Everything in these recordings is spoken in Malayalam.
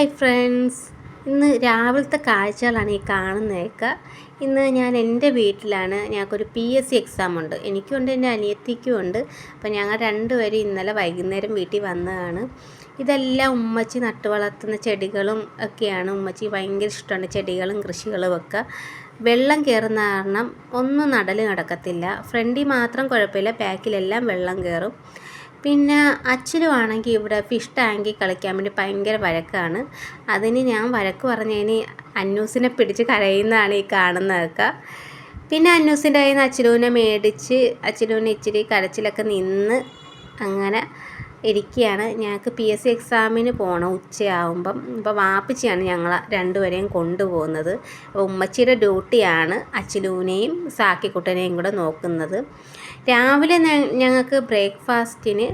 ഹായ് ഫ്രണ്ട്സ് ഇന്ന് രാവിലത്തെ കാഴ്ചകളാണ് ഈ കാണുന്നതൊക്കെ. ഇന്ന് ഞാൻ എന്റെ വീട്ടിലാണ്. ഞങ്ങൾക്കൊരു പി എസ് സി എക്സാം ഉണ്ട്. എനിക്കുണ്ട് എന്റെ അനിയത്തിക്കും ഉണ്ട്. അപ്പോൾ ഞങ്ങൾ രണ്ടുപേരും ഇന്നലെ വൈകുന്നേരം വീട്ടിൽ വന്നതാണ്. ഇതെല്ലാം ഉമ്മച്ചി നട്ടു വളർത്തുന്ന ചെടികളും ഒക്കെയാണ്. ഉമ്മച്ചി ഭയങ്കര ഇഷ്ടമാണ് ചെടികളും കൃഷികളും ഒക്കെ. വെള്ളം കയറുന്ന കാരണം ഒന്നും നടൽ നടക്കത്തില്ല. ഫ്രണ്ടിൽ മാത്രം കുഴപ്പമില്ല. ബാക്കിലെല്ലാം വെള്ളം കയറും. പിന്നെ അച്ഛനുമാണെങ്കിൽ ഇവിടെ ഫിഷ് ടാങ്കിൽ കളിക്കാൻ വേണ്ടി ഭയങ്കര വഴക്കാണ്. അതിന് ഞാൻ വഴക്ക് പറഞ്ഞതിന് അന്നൂസിനെ പിടിച്ച് കരയുന്നതാണ് ഈ കാണുന്നതൊക്കെ. പിന്നെ അന്നൂസിന്റെ കയ്യിൽ നിന്ന് അച്ചിലൂനെ മേടിച്ച് അച്ചിലൂനെ ഇച്ചിരി കരച്ചിലൊക്കെ നിന്ന് അങ്ങനെ ഇരിക്കുകയാണ് ഞങ്ങൾക്ക് പി എസ് സി എക്സാമിന് പോകണം ഉച്ചയാവുമ്പം. ഇപ്പോൾ വാപ്പച്ചിയാണ് ഞങ്ങൾ രണ്ടുപേരെയും കൊണ്ടുപോകുന്നത്. അപ്പോൾ ഉമ്മച്ചിയുടെ ഡ്യൂട്ടിയാണ് അച്ചിലൂനെയും സാക്കിക്കുട്ടനെയും കൂടെ നോക്കുന്നത്. രാവിലെ ഞങ്ങൾക്ക് ബ്രേക്ക്ഫാസ്റ്റിന്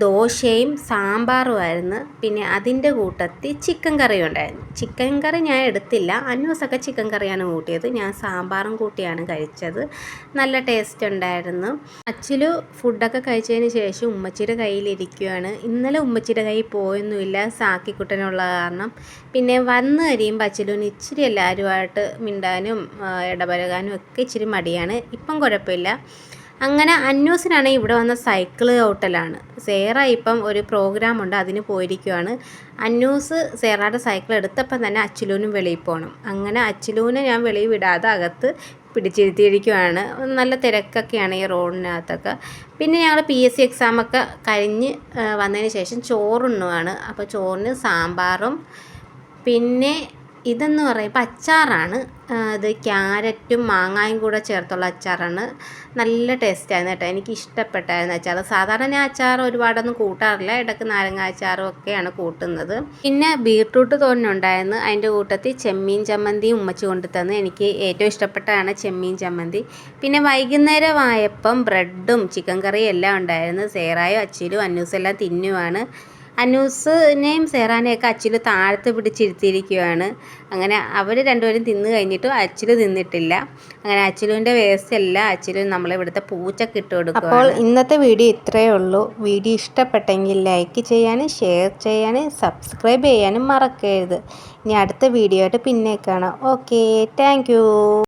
ദോശയും സാമ്പാറുമായിരുന്നു പിന്നെ അതിന്റെ കൂട്ടത്തിൽ ചിക്കൻ കറിയും ഉണ്ടായിരുന്നു. ചിക്കൻ കറി ഞാൻ എടുത്തില്ല. അന്നൂസൊക്കെ ചിക്കൻ കറിയാണ് കൂട്ടിയത്. ഞാൻ സാമ്പാറും കൂട്ടിയാണ് കഴിച്ചത്. നല്ല ടേസ്റ്റ് ഉണ്ടായിരുന്നു. അച്ചിലു ഫുഡൊക്കെ കഴിച്ചതിന് ശേഷം ഉമ്മച്ചിയുടെ കയ്യിലിരിക്കുകയാണ് ഇന്നലെ ഉമ്മച്ചിയുടെ കയ്യിൽ പോയൊന്നുമില്ല. സാക്കിക്കുട്ടനുള്ള കാരണം. പിന്നെ വന്നു കഴിയുമ്പോൾ അച്ചിലുവിന് ഇച്ചിരി എല്ലാവരുമായിട്ട് മിണ്ടാനും ഇടപഴകാനും ഒക്കെ ഇച്ചിരി മടിയാണ്. ഇപ്പം കുഴപ്പമില്ല. അങ്ങനെ അന്നൂസിനാണെങ്കിൽ ഇവിടെ വന്ന സൈക്കിൾ ഹോട്ടലാണ് സേറ ഇപ്പം ഒരു പ്രോഗ്രാം ഉണ്ട് അതിന് പോയിരിക്കുവാണ്. അന്നൂസ് സേറയുടെ സൈക്കിൾ എടുത്തപ്പം തന്നെ അച്ചിലൂനും വെളിയിൽ പോകണം അങ്ങനെ അച്ചിലൂനെ ഞാൻ വെളിയിൽ വിടാതെ അകത്ത് പിടിച്ചിരുത്തിയിരിക്കുവാണ്. നല്ല തിരക്കൊക്കെയാണ് ഈ റോഡിനകത്തൊക്കെ. പിന്നെ ഞങ്ങൾ പി എസ് സി എക്സാമൊക്കെ കഴിഞ്ഞ് വന്നതിന് ശേഷം ചോറുണ്ണുവാണ്. അപ്പോൾ ചോറിന് സാമ്പാറും പിന്നെ ഇതെന്ന് പറയുമ്പോൾ അച്ചാറാണ്. ഇത് ക്യാരറ്റും മാങ്ങായും കൂടെ ചേർത്തുള്ള അച്ചാറാണ്. നല്ല ടേസ്റ്റായിരുന്നു കേട്ടോ. എനിക്ക് ഇഷ്ടപ്പെട്ടായിരുന്നു അച്ചാർ സാധാരണ ഞാൻ അച്ചാർ ഒരുപാടൊന്നും കൂട്ടാറില്ല. ഇടയ്ക്ക് നാരങ്ങ അച്ചാറും ഒക്കെയാണ് കൂട്ടുന്നത്. പിന്നെ ബീട്രൂട്ട് തോന്നുന്നുണ്ടായിരുന്നു അതിന്റെ കൂട്ടത്തിൽ ചെമ്മീൻ ചമ്മന്തി ഉമ്മച്ച് കൊണ്ടു തന്ന് എനിക്ക് ഏറ്റവും ഇഷ്ടപ്പെട്ടതാണ് ചെമ്മീൻ ചമ്മന്തി. പിന്നെ വൈകുന്നേരമായപ്പം ബ്രെഡും ചിക്കൻ കറിയും എല്ലാം ഉണ്ടായിരുന്നു. സേറായും അച്ചിലും അന്നൂസും എല്ലാം തിന്നുവാണ്. അനൂസിനെയും സെഹ്റാനെയൊക്കെ അച്ചിൽ താഴത്ത് പിടിച്ചിരുത്തിയിരിക്കുകയാണ് അങ്ങനെ അവർ രണ്ടുപേരും തിന്നു കഴിഞ്ഞിട്ടും അച്ചിൽ തിന്നിട്ടില്ല. അങ്ങനെ അച്ചിലുവിന്റെ വേസ്റ്റ് അല്ല അച്ചിലു നമ്മളിവിടുത്തെ പൂച്ചക്ക് ഇട്ട് കൊടുക്കും അപ്പോൾ ഇന്നത്തെ വീഡിയോ ഇത്രയേ ഉള്ളൂ. വീഡിയോ ഇഷ്ടപ്പെട്ടെങ്കിൽ ലൈക്ക് ചെയ്യാനും ഷെയർ ചെയ്യാനും സബ്സ്ക്രൈബ് ചെയ്യാനും മറക്കരുത്. ഇനി അടുത്ത വീഡിയോ ആയിട്ട് പിന്നെ കാണാം. Okay thank